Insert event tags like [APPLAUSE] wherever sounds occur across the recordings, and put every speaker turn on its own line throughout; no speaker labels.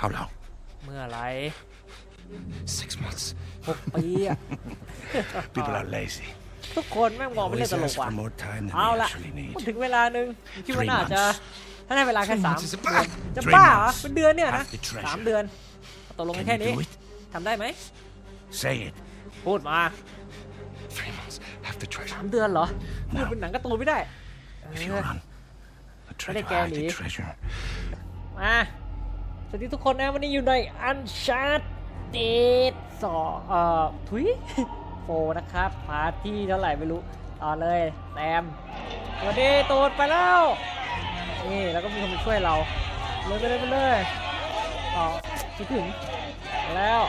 How long?
เมื่อไหร
Six months.
หกปีอะ
People are lazy.
ทุกคนแม่งบอกไม่เล่น
Always
ตล
ask
กว่ะ
for more time than
เอา
they
ละ
actually
พูด
need.
ถึงเวลาหนึ่งคิดว่า
Three
น่าจะ
months
ถ้าได้เวลาแค่
Three
สาม
months is a
เดือน
bad-
จะ
Three
บ้าเหรอ
months.
เป็นเดือนเนี่ยนะ
Have the treasure.
สามเดือนตกลงกันแค่
Can
นี้
you do it?
ทำได้ไหม
Say it.
พูดมา
Three months. Have the
สา
treasure.
มเดือนเหรอ พูดเป็นหนังการ์ตูนไม่ได้เอ
If you
อ
run, the treasure,
Cái
hide
này
the
kè
treasure.
มา สวัสดีทุกคนนะ วันนี้อยู่ในอันชาร์ตเดดสองเอ่อทุยโฟนะครับพาร์ทที่เท่าไหร่ไม่รู้ต่อเลยแตมสวัสดีตูดไปแล้ว นี่แล้วก็มีคนมาช่วยเราเลยไปเลยไปเลยต่อคิดถึงแล้ว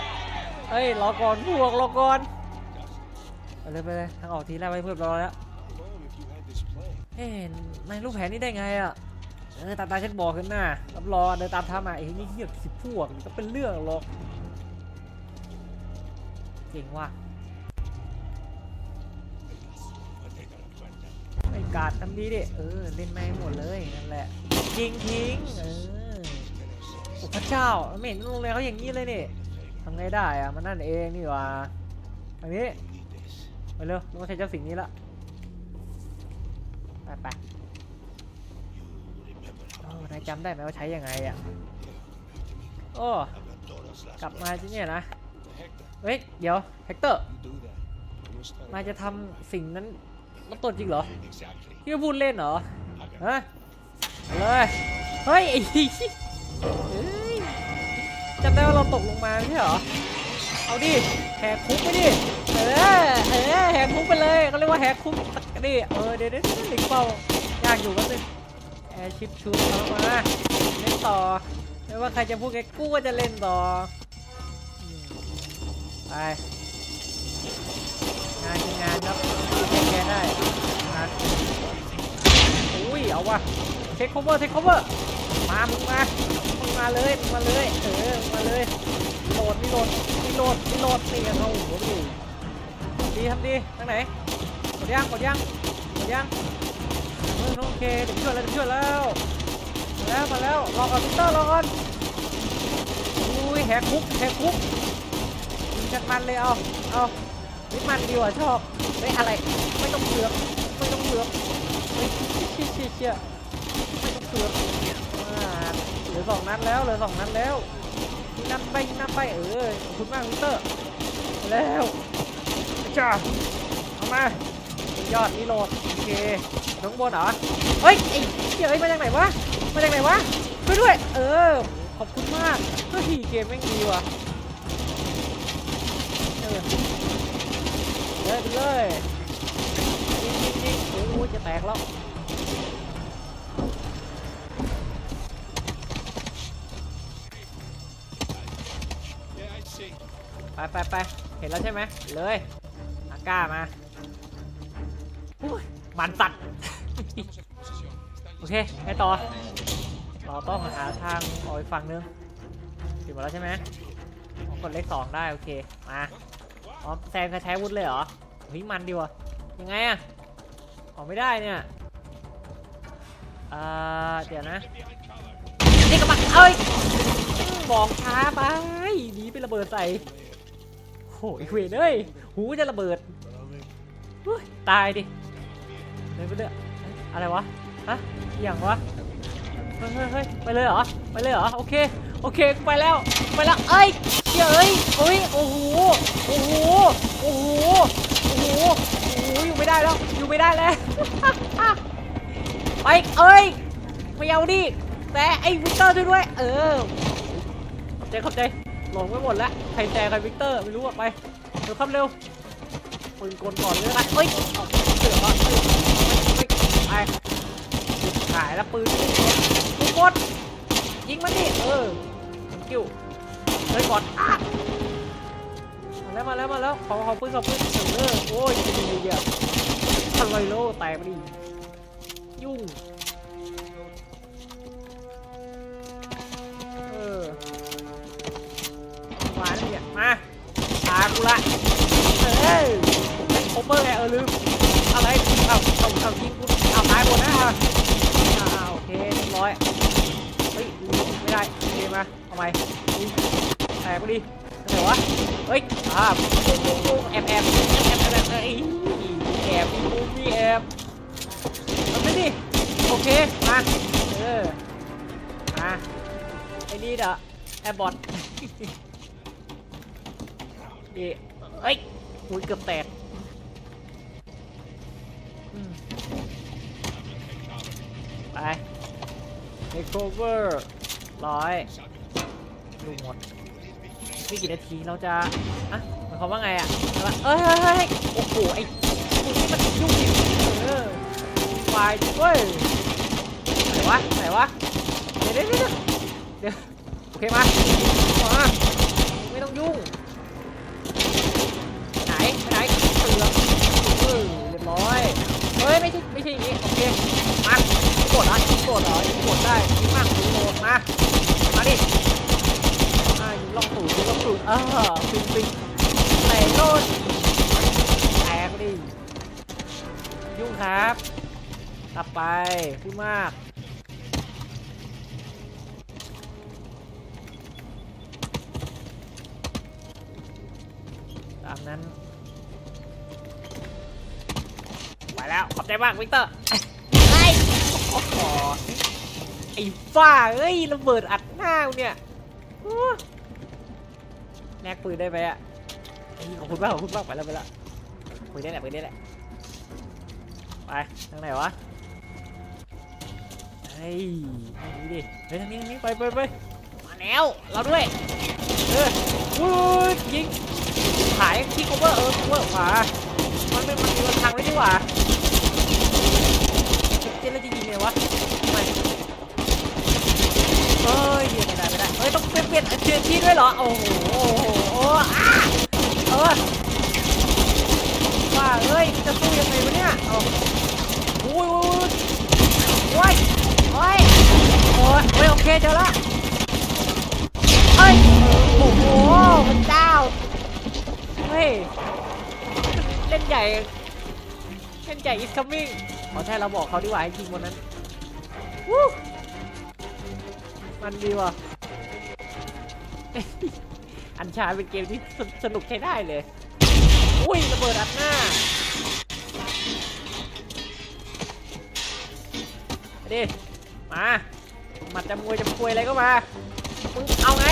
เฮ้ยรอก่อนพวกรอก่อนไปเลยไปเลยทางออกทีแรกไว้เพื่อนรอแล้วเอ๊ะนายรู้แผนนี้ได้ไงอะ ออตามตาฉันบอกกันหนะรับรอเดินตามทามาไอ้นี่เหี้ยสิบพวกก็เป็นเรื่องหรอกเก่งว่ะไอ้กาดทำดีดิ เออ เล่นแม่งหมดเลยนั่นแหละยิงทิ้ง เออพระเจ้าไม่เห็นโรงเรียเขาอย่างนี้เลยนี่ทำไงได้อะมันนั่นเองนี่ว่าอันนี้ ไปเร็วต้องใช้เจ้าสิ่งนี้ละ ไปไป นายจำได้ไหมว่าใช้ยังไงอะ โอ้ กลับมาที่เนี่ยนะ เฮ้ย เดี๋ยวแฮกเตอร์นายจะทำสิ่งนั้นมันตัวจริงเหรอพี่พูดเล่นเหรอ ฮะ เลยเฮ้ยเหี้ยเฮ้ยจำได้ว่าเราตกลงมาใช่เหรอ เอาดิ แหกคุกไปดิ เออ เออ แหกคุกไปเลยเขาเรียกว่าแหกคุกนี่ เออ เดี๋ยวเดี๋ยวเดี๋ยวหลิงเปายากอยู่แป๊บนึง แอร์ชิปชูเอามาเล่นต่อ ไม่ว่าใครจะพูดไงกูก็จะเล่นต่อ ไปงานคืองานครับแกได้งานอุ้ย เอาวะเทคโคเวอร์เทคโคเวอร์มามึงมามึงมาเลยมึงมาเลย เออมาเลยโหลดนี่โหลดนี่โหลดนี่โหลดนี่เขาหัวอยู่ดีทำดีทางไหนกดยังกดยังกดยัง เออโอเคเดี๋ยวช่วยแล้วช่วยแล้วมาแล้วมาแล้วรอก่อนพิเตอร์รอก่อนอุ้ยแหกคุกแหกคุกยิงกันมันเลยเอาเอานี่มันดีกว่าชอบเฮ้ยอะไรไม่ต้องเสือกไม่ต้องเสือกเฮ้ยเชี่ยเชี่ยเชี่ยไม่ต้องเสือกอ่าเหลือสองนัดแล้วเหลือสองนัดแล้วยิงนัดไปยิงนัดไปเออขอบคุณมากพิเตอร์แล้วจ้าเอามายอดนี่โหลด เคน้องบนเหรอเฮ้ยไอ้เหี้ยเอ้ยมาจากไหนวะมาจากไหนวะช่วยด้วย เออ ขอบคุณมากเฮ้ยเกมแม่งดีว่ะเออเลยไปเลยยิงยิงยิงโอ้ยจะแตกแล้วไปไปไปเห็นแล้วใช่ไหมเลยอาก้ามา มันสัตว์ โอเคไปต่อ เราต้องหาทางออกอีกฝั่งนึงถึงมาแล้วใช่ไหมกดเลขสองได้ โอเค มาอ๋อแซมเคยใช้วุธเลยเหรอเฮ้ยมันดีวะยังไงอะออกไม่ได้เนี่ยอ่าเดี๋ยวนะนี่กระบะเอ้ยบอกช้าไปหนีไประเบิดใส่โอ้ยเวยเอ้ยหูจะระเบิดตายดิ เลยไปเรื่อยอะไรวะฮะอย่างวะเฮ้ยเฮ้ยเฮ้ยไปเลยเหรอไปเลยเหรอโอเคโอเคไปแล้วไปแล้วเอ้ยเฮ้ยเอ้ยโอ้ยโอ้โหโอ้โหโอ้โหโอ้โหโอ้โหอยู่ไม่ได้แล้วอยู่ไม่ได้แล้วไปเอ้ยไม่เอาดิแต่ไอ้วิกเตอร์ช่วยด้วยเออขอบใจขอบใจหลงไปหมดแล้วใครแต่ใครวิกเตอร์ไม่รู้อะไปเร็วครับเร็วปืนกลก่อนเลยนะเอ้ยเอาเสือกก่อนเสือกไม่ไปหายแล้วปืนปืนก ด ยิงมันดิเออกิ้วเลยก่อนอะมาแล้วมาแล้วมาแล้วขอขอปืนขอปืนเออโอ้ยดีเดียวทำไมโลแตกไปดิยุ่งเออมาเนี่ยมาตากูละเอ้ยโคเปอร์ไงเออลืมอะไรเอาเอาเอายิงกูเอาตายหมดนะอะอ่าโอเคเรียบร้อย ไม่ได้เกมมาเอาไปอุ๊ยแตกไปดิไหนวะเฮ้ยอ่าแอบแอบแอบแอบแอบเอ้ยแอบมีแอบเอาไปดิโอเค มา เออ มาไอ้นี่เด้อแอบบอทดีเอ้ยอุ้ยเกือบแตกอืมไป take over ร้อยลูกหมดนี่กี่นาทีเราจะอะหมายความว่าไงอะว่าเอ้ยเฮ้ยเฮ้ยโอ้โหไอ้พวกนี้มันยุ่งจริงเออวายเว้ยไหนวะไหนวะเดี๋ยวเดี๋ยวเดี๋ยวเดี๋ยวโอเคมามาไม่ต้องยุ่งไหนไปไหนเสือกเออเรียบร้อยเฮ้ยไม่ใช่ไม่ใช่อย่างนี้โอเคมา กดเหรอกดเหรอกดได้ยิงมากยิงโหดมามาดิอ่ายิงลองตูดยิงลองตูดเออปิงปิงแตกโดนแตกดิยุ่งครับกลับไปพูดมากตามนั้นไปแล้วขอบใจมากวิกเตอร์ โอ้โหไอ้ฝ้าเอ้ยระเบิดอัดหน้าเนี่ยโอ้แนกปืนได้ไหมอะไอ้ขอบคุณมากขอบคุณมากไปแล้วไปแล้วปืนได้แหละปืนได้แหละไปทางไหนวะเฮ้ยทางนี้ดิเฮ้ยทางนี้ทางนี้ไปไปไปมาแล้วเราด้วยเออวุ้ยยิงขายที่ cover เออ cover ขวามันเป็นมันมีมันทางไว้ดีกว่า แล้วจะยิงไงวะทำไมเอ้ยยิงไม่ได้ไม่ได้เอ้ยต้องเปลี่ยนเปลี่ยนเปลี่ยนที่ด้วยเหรอโอ้โหโอ้โหโอ้อ้าเออว่าเอ้ยจะสู้ยังไงวะเนี่ยเอาโอ้ยโอ้ยโอ้ยโอ้ยโอ้ยโอเคเจอละเอ้ยโอ้โหพระเจ้าเฮ้ยเล่นใหญ่เล่นใหญ่ is coming ขอใช่เราบอกเขาดีกว่าให้ยิงวันนั้นวู้มันดีว่ะอันชาเป็นเกมที่สสนุกใช้ได้เลย อุ้ยระเบิดอัดหน้าไปดิมาหมัดจะมวยจะมวยอะไรก็มา มึงเอาไง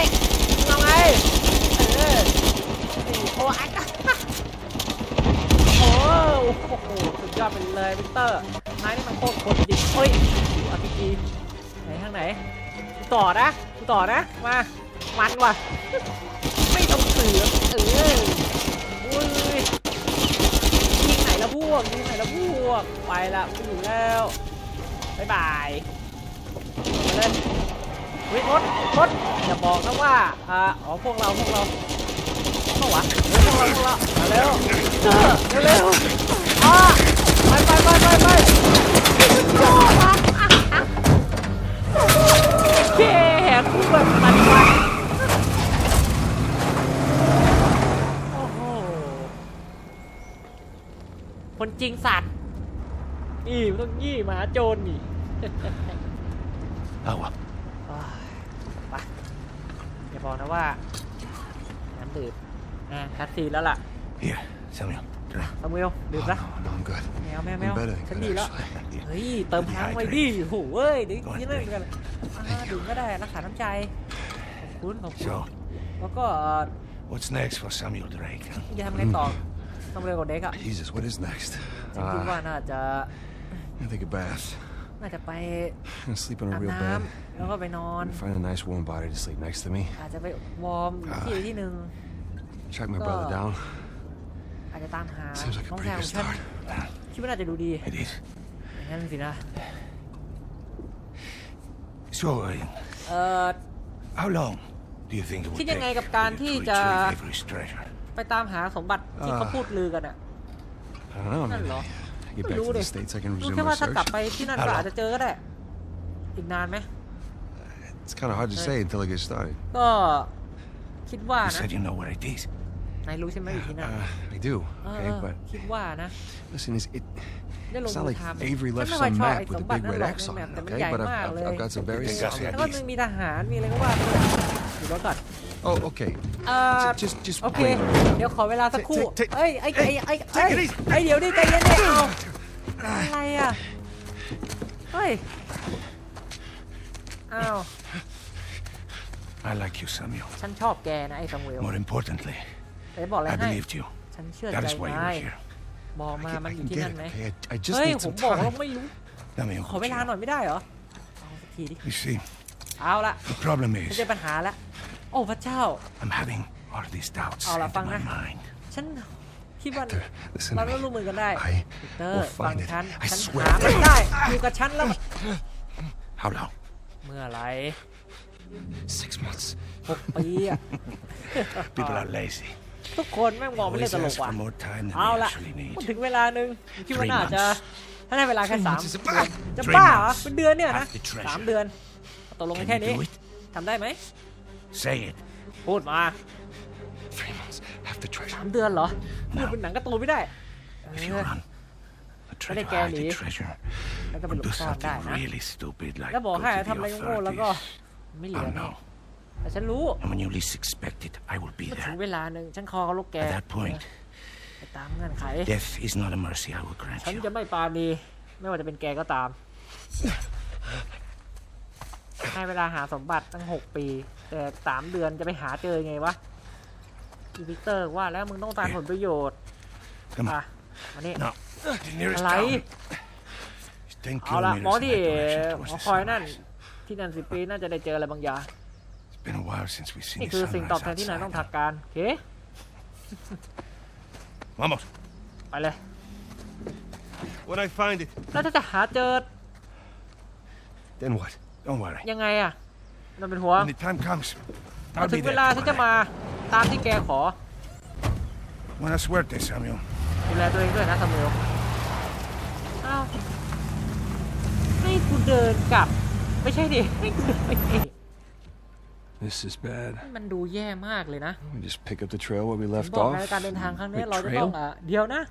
มึงเอาไง เออโอ้อัด โอ้โหสุดยอดไปเลยวิกเตอร์นายนี่มันโคตรคนจริงเฮ้ยอาร์พีจีไหนทางไหนกูต่อนะกูต่อนะมามันว่ะไม่ต้องเสือเอออุ้ยยิงไหนละพวกยิงไหนละพวกไปละไม่อยู่แล้วบ๊ายบายไปเลยเฮ้ยรถรถอย่าบอกนะว่าอ่าอ๋อพวกเราพวกเรา เมื่อวะเฮ้ยพวกเราพวกเรามาเร็วเออเร็วๆอะไปไปไปไปไปเย้แหกคุกแบบมันมันโอ้โหคนจริงสัตว์นี่มันต้องยี่หมาโจรนี่
Agua.
อ้ายไปอย่าบอกนะว่า น้ำดื่ม อะคัดซีนแล้วล่ะ
Here, Samuel. Drink.
ซามูเอลดื่ม
Oh,
ซะ
no, no, I'm good.
แมวแมวแมว
I'm better,
ฉัน
good
ดีแล้ว
actually.
เฮ้ย เติมพลังไว้ดิโหเว้ยเดี๋ยวกินเล่นกันอ่าดื่มก็ได้รักษาน้ำใจ ขอบคุณขอบคุณ
So,
แล้วก็เอ่อ
what's next for Samuel Drake? huh?
จะทำไงต่อต้องเร็วกว่าเด็กอะ
Jesus, what is next?
ฉันคิดว่า
Uh,
น่าจะ
I think a bath.
น่าจะไป
I'm gonna sleep in
อา
a
บ
real
น้
bed. ำ
แล้วก็ไปนอน
Find a nice warm body to sleep next to me.
อาจจะไปวอร์มอยู่ที่ที่หนึ่ง
Track my
Oh.
brother down.
อาจจะตามหา
Seems like
น้
a
อง
pretty
ชายข
good
องฉัน
start.
คิดว่าน่าจะดูดี
It is.
อย่างนั้นสินะ
So, uh,
เอ่อ
how long do you think it would
คิดยังไง
take
กับการ
for you
ที่
to
จะ
retrieve Avery's treasure?
ไปตามหาสมบัติที่เขาพูดลือกันอะ
I don't know. I
นั่น
mean,
เหรอ
I get
ไม่
back
รู้
to
ดิ
the States, I can
รู้
resume
แค่
my
ว่าถ้ากลับ
search.
ไปที่นั่น
เอา
ก็
เหรอ
อาจจะเจอก็ได้ อีกนานไหม
It's kind of hard to say until I get started.
ก็คิดว่า
You
นะ
said you know where it is.
นายรู้ใช่ไหมอยู่ที่นั่น
Uh, I do,
เออ
okay?
เออ
But
คิดว่านะ
listen, is it?
ได้ลง
It's
มื
not
อ
like
ทำ
Avery
ฉัน
left
ไม่ค่อย
some
ชอบ
map
ไอ้
with
ส
a
มบัติ
big
นั่น
red
หรอก
X
ใน
on
แมป
it,
แต่มัน
okay?
ใหญ่
But
มาก
I've,
เลย
I've, I've got some very
Think that's
solid
the
แล้วก็
ideas.
มันมีทหารมีอะไรก็ว่าไปอยู่รถก่อน
Oh, okay.
เอ่อ
J- just, just
โอเค
wait. a minute.
เดี๋ยวขอเวลาสักครู่
Take- take-
เอ้ยไอ้ไอ้ไอ้ไอ้
take it easy
ไอ้เดี๋ยวดิใจเย็นดิเอาอะไรอะเฮ้ยอ้าว
I like you, Samuel.
ฉันชอบแกนะไอ้ซัมเวล
More importantly,
แต่บอกอะไร
I
ให้
believed you.
ฉันเชื่อ
That
ใจ
is why you
นา
were
ย
here.
บอกมา
I
มัน
can,
อ
I
ยู่
can
ที่นั่น
get it,
ไหม
okay? I, I just
เฮ้ย
need
ผม
some
บอกเรา
time.
ไม่รู้
Dame un
ขอเวลาหน่อย
cuchillo.
ไม่ได้เหรอ เอาสักทีดิ
You see,
เอาละ
the problem
ไม่
is
ใช่ปัญหาละโอ้พระเจ้า
I'm having all these doubts
Ahora,
into my
panga.
mind.
ฉันคิดว่า
Victor, listen
เรา
to
ต้อง
me.
ร่วมมือกันได้
I
วิกเตอร์
will
ฟัง
find it.
ฉัน
I
ฉัน
swear.
หามันได้ อยู่กับฉันแล้ว
How long?
เมื่อไหร
Six months.
หกปีอะ
People are lazy.
ทุกคนแม่งมองไม่เล่
Always
นตลก
ask
ว่ะ
for more time than
เอา
we
ละ
actually
พูด
need.
ถึงเวลาหนึ่งคิดว่า
Three
น่าจะ
months
ถ้าได้เวลาแค่
Three
สาม
months is
เดือน
about-
จะ
Three
บ้าเหรอ
months.
เป็นเดือนเนี่ยนะ
Have the treasure.
สามเดือนตกลงกัน
Can
แค่
you
นี้
do it?
ทำได้ไหม
Say it.
พูดมา
Three months. Have the treasure.
สามเดือนเหรอพูดเป็นหนังการ์ตูนไม่ได้เอ
If you
อ
run, but try
ไม่
to
ได้แกห
hide
นี
the treasure
แล้วก็ไป
or
หลบ
do
ซ่อนได้
something
นะ
really stupid like
แล้วบอก
go
ให้
to
ทำอะไร
the
โง่ๆแล้วก็
authorities.
ไม่เหลือ
I'll
แน่
know.
แต่ฉันรู้
And when you least expect it, I will be
เมื่อถึ
there.
งเวลาหนึ่งฉันคอเขาลูกแก
At that point,
ไปตามเงื่อนไข
death is not a mercy I will grant
ฉัน
you.
จะไม่ปราณีไม่ว่าจะเป็นแกก็ตาม ให้เวลาหาสมบัติตั้งหกปี แต่สามเดือนจะไปหาเจอไงวะอีวิกเตอร์ว่าแล้วมึงต้องการผลประโยชน์
Come
อะ
on.
มานี่
No. The nearest
Alay.
town. is 10
เอาละ
kilometers
หมอ
in
ที่
that direction
ห
towards
มอ
the
คอยนั่น
sunrise.
ที่นั่นสิปีน่าจะได้เจออะไรบางอย่าง
It's been a while since we've seen
นี่
the
คือสิ่งตอบ
sunrise
แทนที่นายต้อง
outside.
ถักการโอเค
Vamos.
ไปเลย
When I find it,
แล้วถ้าจะหาเจอ
then what?
Don't worry.
ยังไงอะมันเป็นห่วง
When the time comes,
พอ
I'll
ถึ
be
งเว
there.
ลา
to
ฉันจะ
collect.
มาตามที่แกขอ
Buena suerte, Samuel.
ดูแลตัวเองด้วยนะซามูเอลอ้าวให้กูเดินกลับ ไม่ใช่ดิให้กูเดินไปเอง
This is bad.
มันดูแย่มากเลยนะ
We just pick up the trail where we
ผม
left
บอก
off.
ในการเดินทางครั้งนี้
Wait,
เราจะต้อง
trail?
อ่ะเดี๋ยวนะ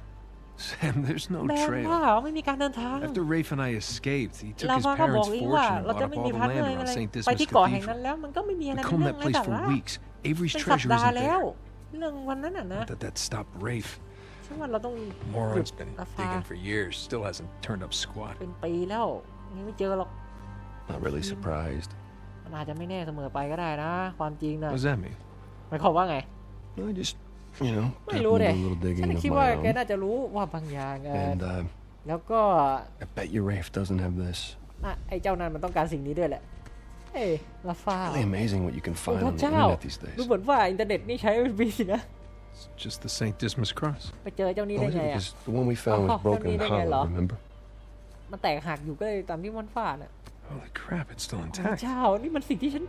Sam, there's no
แบน
trail.
ว่าไม่มีการเดินทาง
After Rafe and I escaped, he took
ลา
his
วาก็บอก
parents'
อีกว่า
fortune
เรา
and
จะ
bought
ไม่
up
มี
all
พา
the
ร์ทเนอ
land
ร์อะไร
around St.
ไป
Dismas
ที่เกาะแห่ง
Cathedral.
นั้นแล้วมันก็ไม่มีอะไร
We
ใน
combed
เรื่อง
that
ไร้
place
สา
for
ระ
weeks. Avery's
เป็นสัป
treasure's
ดาห์
in
แล้ว
there.
เรื่องวันนั้นน่ะนะ
Not that that stopped Rafe.
ฉันว่าเราต้องหยุด
Moron's been
ราฟา
digging for years, still hasn't turned up squat.
เป็นปีแล้วยังไม่เจอหรอก
Not really surprised.
มันอาจจะไม่แน่เสมอไปก็ได้นะ ความจริงนะ
What does that mean?
หมายความว่าไง
I just, you know,
ไม่
did
รู้
a
เด็
little
ฉั
digging
น
of
คิดว่า
my
แก
own.
น่าจะรู้ว่าบางอย่างเออ
And uh,
แล้วก็
I bet you Rafe doesn't have this.
อะไอ้เจ้านั้นมันต้องการสิ่งนี้ด้วยแหละ เอ้ยลาฟา
Really amazing what you can
โอ้
find
พ
on
ระ
the
เจ้า
internet these
ดู
days.
เหมือนว่าอินเทอร์เน็ตนี่ใช้เป็นปีสินะ
It's just the St. Dismas cross.
ไปเจอเจ้านี้
Oh,
ได้
is
ไง
it?
อะ
Because the one we found
Oh,
was broken and
that means they
hollow,
get
remember?
มันแตกหักอยู่ก็เลยตามที่มันฟาดอะ
Holy crap, it's still
พระ
intact.
เจ้า นี่มันสิ่งที่ฉัน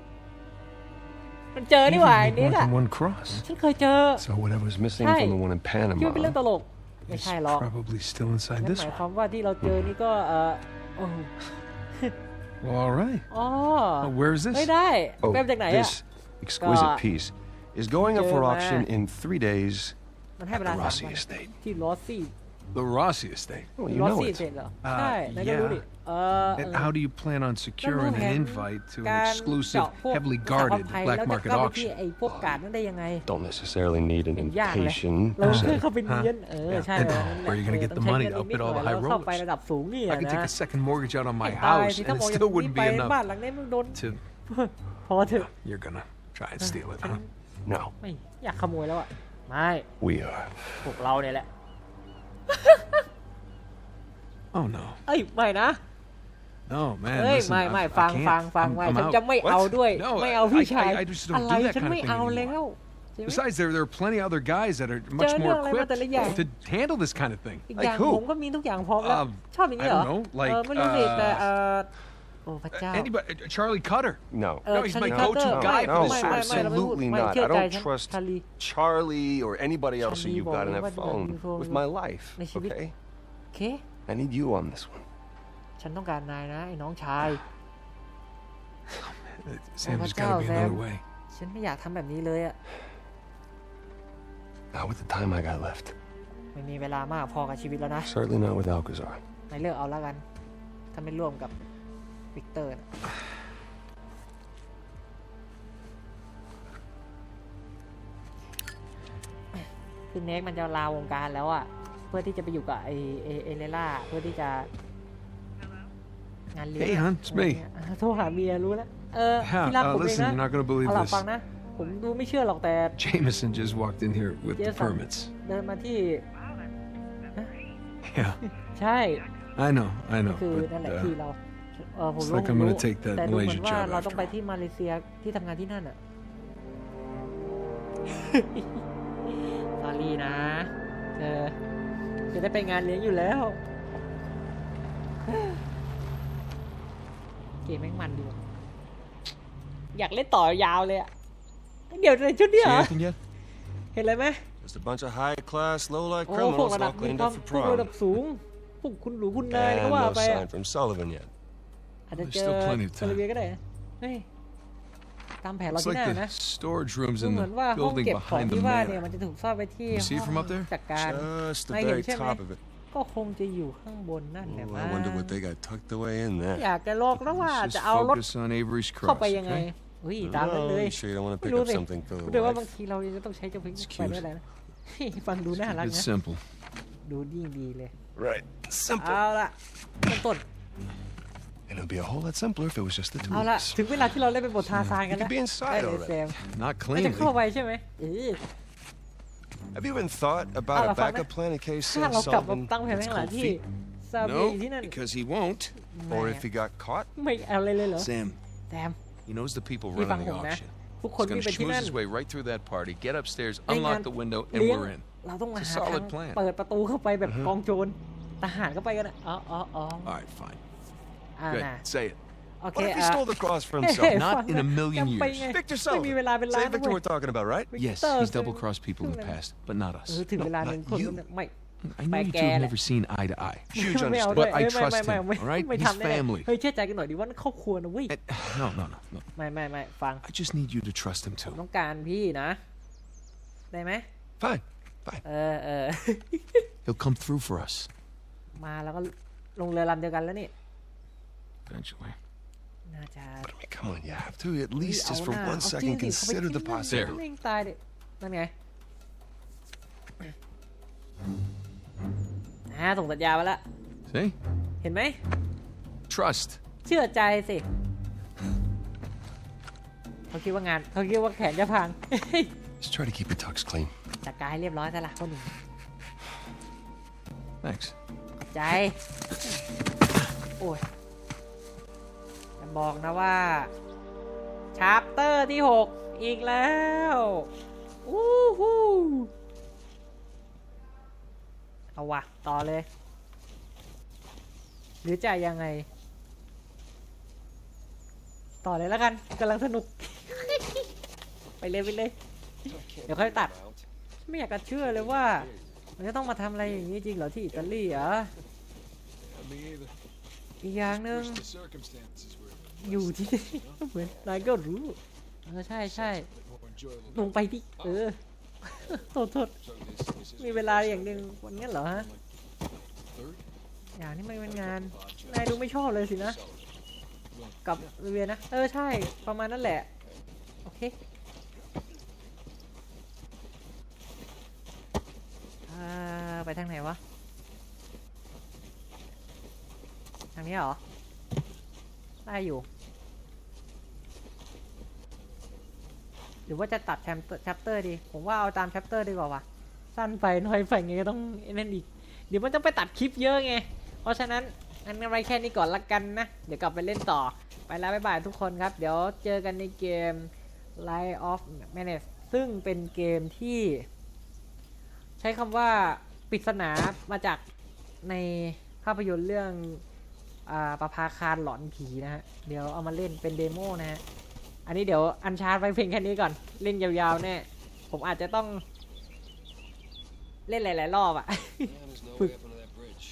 มันเจอนี่หว่าไอ้
Even
นี่
more
อ่ะ
than one cross.
ฉันเคยเจอ
So whatever's missing
Hey,
from the one in
คิดว่าเป็นเรื่องต
Panama.
ลก ไม่
It's
ใช่หรอก
probably still inside
นั่น
this
หมาย
one.
ความว่าที่เราเจอนี่ก็เออโอ้
Well, all right. [LAUGHS]
อ๋อ
Well, where is
ไม่
this?
ได้
Oh,
แป๊บจากไหนอ่ะ
this exquisite
God.
piece is going up for
Good
auction
man.
in three days
มันให้
at
เว
the
ลาสาม
Rossi
วัน
estate.
ที่ลอสซี่
The Rossi estate.
Well, you
ลอส
know
ซี่
it.
เสร็จเหรอ
Uh,
ใช่นายก็รู้ดิ เออ
And how do you plan on securing an invite to an
การ
exclusive,
เจาะพวก
heavily
สถาบัน
guarded
ภัย
black
แล้วจะ
market
เข้าไปที่
auction?
ไอ้พวกการดนั้นได้ยังไง
Don't necessarily need an
ยากเลย
invitation
เรา
per
เคย
se.
เข้าไปเนียนเออ
Yeah.
ใช่
And
แบบนั้นแหละ
where are you gonna get
ต้
the
องใช้
money
เงิน
to
นิด
outbid all
ห
the
น่อย
high
แล้วเข้าไประ
rollers?
ดับสูงนี่
I
อะ
could
นะ
take a second mortgage out on my
ตาย
house
สิ
and
ถ้า
it
มอง
still wouldn't
ไป
be
บ้าน
enough
หลังนี้มึงโดน
to.
พอเถอะ
You're gonna try and steal it, huh?
No,
ไม่อยากขโมยแล้วอ่ะ ไม่
we are.
พวกเราเนี่ยแหละ
Oh no.
เอ้ยไม่นะ
No, man.
เอ้ย
listen,
ไม่
I-
ไม่
I
ฟัง
can't.
ฟังฟัง
I'm-
ไม่
I'm
ฉัน
out.
จะไม่
What?
เอาด้วย
No,
ไม่
I-
เอาพี่
I-
ชาย
I- I just don't
อะไร
do that
ฉัน
kind of
ไม่
thing
เอา
anymore.
แล้ว ใช่ไหม
Besides, there, there are plenty of other guys that are much
Don't
more
know, like, what
equipped
the yeah.
to handle this kind of thing.
อีกอ
Like
ย่างผม
who?
ก็มีทุกอย่างพร้อมแล้ว
Um,
ชอบอย่างนี้
I
เหรอ
don't know, like,
เออไม่รู้สิ
uh,
แต่เออ โอ้พระเจ้า
Anybody? uh, Charlie Cutter.
No.
เออ
No, he's
ชาลี
my
คัตเตอ
go-to
ร์
guy
ไม่
for
No,
this
ไม่
sort
ไม่
of
ไม่เราไม่พูด
absolutely
ไม่
not.
เชื่อ
I
ใจ
don't
ฉัน
trust
ชาลี
Charlie or anybody else that
Charlie
you've got in that
บอกว่า
phone
จะมี
with my life.
ในชีวิต
Okay?
โอเค
I need you on this one. [SIGHS]
ฉันต้องการนายนะ ไอ้น้องชาย
Uh, Sam, there's
watch out,
got to be another
Sam.
way.
ฉันไม่อยากทำแบบนี้เลยอะ
Not with the time I got left.
ไม่มีเวลามากพอกับชีวิตแล้วนะ
Certainly not with Alcazar.
นายเลือกเอาแล้วกัน ถ้าไม่ร่วมกับ วิกเตอร์คือเน็กมันจะลาวงการแล้วอะเพื่อที่จะไปอยู่กับไอเอเเลล่าเพื่อที่จะ งานเลี้ยง
Hey, hon, it's me.
โทรหาเมียรู้แล้ว เออ
Yeah,
ที่รัก
uh,
ผมเอง
listen,
นะเอาหลับฟังนะ ผมดูไม่เชื่อหรอกแต่
Jameson just walked in here with the permits.
เดินมาที่
Yeah,
ใช่
I know, I know.
คือ
But
นั่นแหละ
uh,
ที่เรา เออผม
it's
รู้
like
ผม
I'm
รู้
gonna take that
แต่ดูเหมือน
Malaysia
ว่า
job
เราต้อง
after
ไป
all.
ที่มาเลเซียที่ทำงานที่นั่นอะ สอรี่นะเธอจะได้ไปงานเลี้ยงอยู่แล้ว เกมแม่งมันดีว่ะอยากเล่นต่อยาวเลยอะ เดี๋ยวในชุดเนี้ยเหรอ
yet?
เห็นอะไรไหม
Just a bunch of high-class, low-life
โอ้พวก
criminals
ระดับ
all
มี
cleaned
ความ
up for
พวกระดับ
prom.
สูง พวกคุณหรูคุณนาย
And
ก็ว่า
no
ไปอะ
sign from Sullivan yet.
อาจจะ
There's
เจอ
still plenty of
โซลเวียก็ได้นะเฮ้ยตามแผนเรา
It's
ที่ห
like
น้า
the
นะ
storage rooms
ดู
in
เหมือน
the
ว่าห้อง
building
เก็บของ
behind the
ที่ว่าเนี่ย
manor.
มันจะถูกซ่อนไว้ที่
You see
ห้
from
อง
up there?
จัดการ
Just the
Mày
very
hiểu chưa
top
mày?
of it.
ก็คงจะอยู่ข้างบนนั่นแหละ
Ooh,
มั้
I wonder what they got tucked away in
อ
there.
ยากจะลอกแล้วว่า
Let's
จะ
just
เอารถ
focus on Avery's
เข้า
Cross,
ไปยังไง
okay?
เฮ้ยตามนั้นเล
No,
ย
you sure you don't want to
ไม่
pick
รู้
up
สิ
something for
เดี๋ยว
the
ว่าบาง
wife?
ทีเราจะต้องใช้เจ้าพริก
It's
ไปด้วย
cute.
อะไรนะเฮ้ยฟังดูน่ารัก
It's
นะ
simple.
ดูยิ่งดีเลย
Right. Simple.
เอาละเริ่มต้น
And it'd be a whole lot simpler if it was just the two
เอา
of
ละ
us.
ถึงเวลาที่เราเล่นเป็นบททาซานกัน
You
แล้ว
could be inside
ได้เลย
already.
แซม
Not
มันจะเข้า
cleanly.
ไปใช่ไหมเออ
Have you even thought
Ah,
about
la
a backup
fama.
plan in case
ถ้า
uh,
เรากลับมา
Sullivan
ตั้งแผน
gets
ข้างหลัง
cold
ที่
feet?
ซาเบียอยู่
No,
ที่นั่น
because he won't.
Or
Mẹ.
if he got caught?
ไม่เอาเลยเลยเหรอ
Sam,
แซม
he knows the people
พี่ฟัง
running
ผ
the
มนะ
auction.
ทุกคน
He's
วิ่ง
gonna
ไปที่
schmooze
นั่น
his way right through that party, get upstairs,
ในงาน
unlock the window, and
เลี้ยง
we're in.
เราต้อง
It's a
หาทาง
solid plan.
เปิดประตูเข้าไปแบบกองโจรทหารเข้าไปกันนะอ๋ออ๋ออ๋อ
All right, fine.
อ่า
Good.
นะ
Say it.
โอเค
What if he
อะ
stole the cross for
เฮ้ย
himself?
Not
ฟัง
in a
นะ
million
จำไป
years.
ไง
Victor
ไม่มี
Sullivan.
เวลาเป็นล้าน
Same Victor
ด้วย
we're talking about, right?
Yes,
Victor,
he's
so-
double-crossed people in the
Something.
past, but not
เออ
us.
ถึงเวลาหนึ่งคน
you.
ไม่
I know you two
Bad
have
gal.
never seen eye to eye.
Huge
ไม่เอา
understanding.
ด้วย
But I
เอ้ยไม่
trust
ไม่ไม่
him,
ไม่
all right?
ไม่
He's
ทำแน่
family.
เฮ้ยเชื่อใจกันหน่อยดิว่านั่นครอบครัวนะเว้ย
And- No, no, no, no.
ไม่ไม่ไม่ฟัง
I just need you to trust him
ผม
too.
ต้องการพี่นะ ได้ไหม
Fine. Fine.
เออเออ
He'll come through for us
มาแล้วก็ลงเรือลำเดียวกันแล้วนี่
eventually.
น่าจะ
But I mean, come on, you have to at least
เอา
just for
หน้า
one
เอา
second
จริงสิ
consider the
เขาไปทิ้ง
possibility.
แม่งตายดินั่นไงอ่าส่งสัญญาณมาแล้ว
See?
เห็นไหม
Trust.
เชื่อใจสิเขาคิดว่างานเขาคิดว่าแขนจะพัง
Just try to keep your tux clean.
จัดการให้เรียบร้อยซะละคนหนึ่ง
Thanks.
ขอบใจ โอ้ยจะ บอกนะว่าชาร์ปเตอร์ที่ 6 อีกแล้วอู้หูเอาวะต่อเลย หรือจะยังไง ต่อเลยแล้วกันกำลังสนุก ไปเลยไปเลย เดี๋ยวค่อยตัด ไม่อยากจะเชื่อเลยว่า มันจะต้องมาทำอะไรอย่างนี้จริงเหรอที่อิตาลีเหรออีกอย่างหนึ่ง อยู่ที่นี่เหมือนนายก็รู้เออใช่ใช่ลงไปดิเออโทษโทษมีเวลาอย่างหนึ่งวันนี้เหรอฮะอย่างนี้มันเป็นงานนายดูไม่ชอบเลยสินะกับเวียนะ เออใช่ประมาณนั้นแหละ โอเคอ่าไปทางไหนวะ ทางนี้เหรอ ได้อยู่ หรือว่าจะตัดแชมเปเตอร์ดี ผมว่าเอาตามแชปเตอร์ดีกว่าวะสั้นไปน้อยไปไงก็ต้องไอ้นั่นอีก เดี๋ยวมันต้องไปตัดคลิปเยอะไง เพราะฉะนั้นอันนี้ไว้แค่นี้ก่อนละกันนะ เดี๋ยวกลับไปเล่นต่อ ไปแล้วบ๊ายบายทุกคนครับ เดี๋ยวเจอกันในเกม Light of Menace ซึ่งเป็นเกมที่ ใช้คำว่าปริศนามาจากในภาพยนตร์เรื่อง ประภาคารหลอนผีนะฮะ เดี๋ยวเอามาเล่นเป็นเดโมนะฮะ อันนี้เดี๋ยวอันชาร์จไปเพียงแค่นี้ก่อน เล่นยาวๆแน่ ผมอาจจะต้อง เล่นหลายๆรอบอะฝึก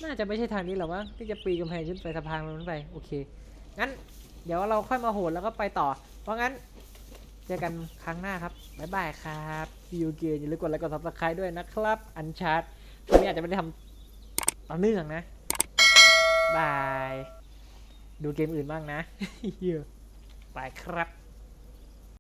น่าจะไม่ใช่ทางนี้หรอกมั้งที่จะปีนกำแพงขึ้นไปสะพานนั้นไป โอเค งั้น เดี๋ยวเราค่อยมาโหดแล้วก็ไปต่อ เพราะงั้น เจอกันครั้งหน้าครับ บ๊ายบายครับซีอูเกนอย่าลืมกดไลค์กดซับสไครต์ด้วยนะครับ อันชาร์ตตอนนี้อาจจะไม่ได้ทำต่อเนื่องนะ บาย ดูเกมอื่นบ้างนะไปครับ